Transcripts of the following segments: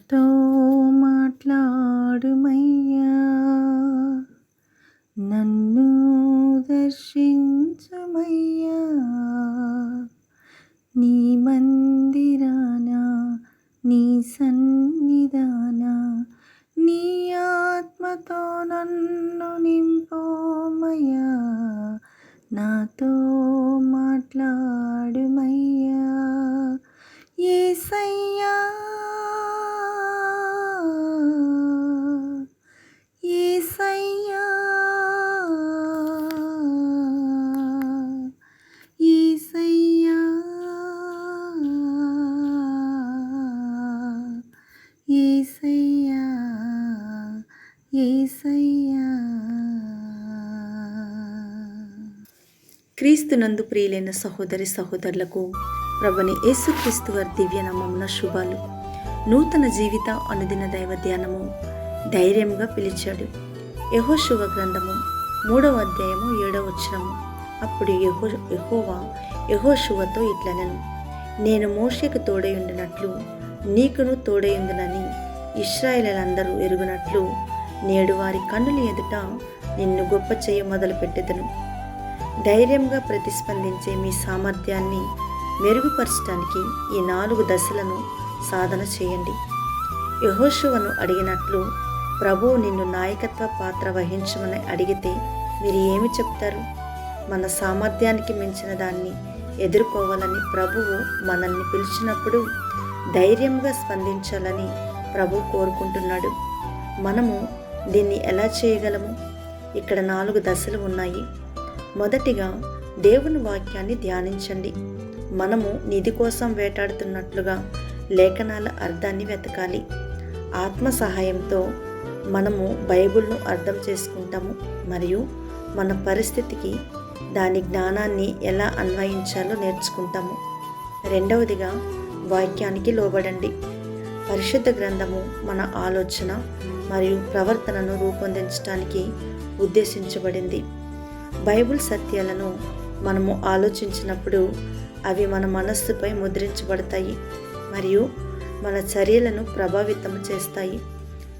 నాతో మాట్లాడుమయ్యా. నన్ను దర్శించుమయ్యా. నీ మందిరాన నీ సన్నిధాన నీ ఆత్మతో నన్ను నింపోమయ్యా. నాతో మాట్లాడుమయ్యా. ఏసై ఏసయ్యా. క్రీస్తునందు ప్రియులైన సహోదరి సహోదరులకు ప్రభుని యేసుక్రీస్తు వారి దివ్యనామమున శుభాలు. నూతన జీవిత అనుదిన దైవ ధ్యానము ధైర్యంగా పిలిచాడు. యహోశువ గ్రంథము మూడవ అధ్యాయము ఏడవ వచనము. అప్పుడు యహో యహోవా యహోశువతో ఇట్లనను నేను మోషకు తోడయుండినట్లు నీకును తోడయుందునని ఇస్రాయలందరూ ఎరుగునట్లు నేడు వారి కన్నుల ఎదుట నిన్ను గొప్ప చేయ మొదలుపెట్టెదను. ధైర్యంగా ప్రతిస్పందించే మీ సామర్థ్యాన్ని మెరుగుపరచడానికి ఈ నాలుగు దశలను సాధన చేయండి. యహోశువను అడిగినట్లు ప్రభువు నిన్ను నాయకత్వ పాత్ర వహించమని అడిగితే మీరు ఏమి చెప్తారు? మన సామర్థ్యానికి మించిన దాన్ని ఎదుర్కోవాలని ప్రభువు మనల్ని పిలిచినప్పుడు ధైర్యంగా స్పందించాలని ప్రభు కోరుకుంటున్నాడు. మనము దీన్ని ఎలా చేయగలము? ఇక్కడ నాలుగు దశలు ఉన్నాయి. మొదటిగా దేవుని వాక్యాన్ని ధ్యానించండి. మనము నిధి కోసం వేటాడుతున్నట్లుగా లేఖనాల అర్థాన్ని వెతకాలి. ఆత్మ సహాయంతో మనము బైబిల్ను అర్థం చేసుకుంటాము మరియు మన పరిస్థితికి దాని జ్ఞానాన్ని ఎలా అన్వయించాలో నేర్చుకుంటాము. రెండవదిగా వాక్యానికి లోబడండి. పరిశుద్ధ గ్రంథము మన ఆలోచన మరియు ప్రవర్తనను రూపొందించడానికి ఉద్దేశించబడింది. బైబిల్ సత్యాలను మనము ఆలోచించినప్పుడు అవి మన మనస్సుపై ముద్రించబడతాయి మరియు మన చర్యలను ప్రభావితం చేస్తాయి.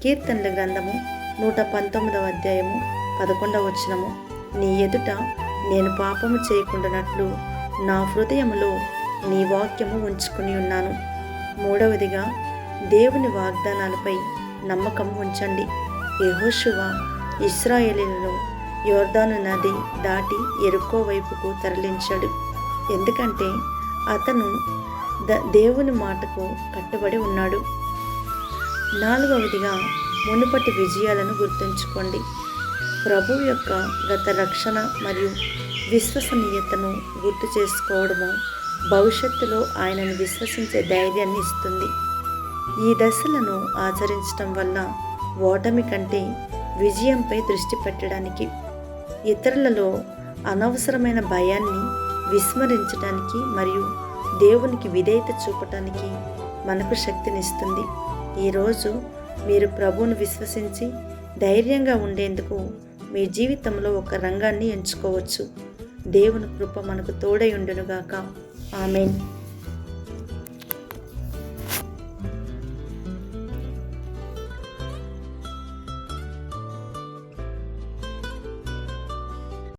కీర్తనల గ్రంథము నూట పంతొమ్మిదవ అధ్యాయము పదకొండవ వచనము. నీ ఎదుట నేను పాపము చేయకుండానట్లు నా హృదయములో నీ వాక్యము ఉంచుకుని ఉన్నాను. మూడవదిగా దేవుని వాగ్దానాలపై నమ్మకం ఉంచండి. యెహోషువ ఇస్రాయేలీలను యోర్దాను నది దాటి ఎరుకో వైపుకు తరలించాడు. ఎందుకంటే అతను ద దేవుని మాటకు కట్టుబడి ఉన్నాడు. నాలుగవదిగా మునుపటి విజయాలను గుర్తుంచుకోండి. ప్రభు యొక్క గత రక్షణ మరియు విశ్వసనీయతను గుర్తు చేసుకోవడము భవిష్యత్తులో ఆయనను విశ్వసించే ధైర్యాన్ని ఇస్తుంది. ఈ దశలను ఆచరించటం వల్ల ఓటమి కంటే విజయంపై దృష్టి పెట్టడానికి ఇతరులలో అనవసరమైన భయాన్ని విస్మరించడానికి మరియు దేవునికి విధేయత చూపటానికి మనకు శక్తినిస్తుంది. ఈరోజు మీరు ప్రభువును విశ్వసించి ధైర్యంగా ఉండేందుకు మీ జీవితంలో ఒక రంగాన్ని ఎంచుకోవచ్చు. దేవుని కృప మనకు తోడై ఉండునుగాక. ఆమెన్.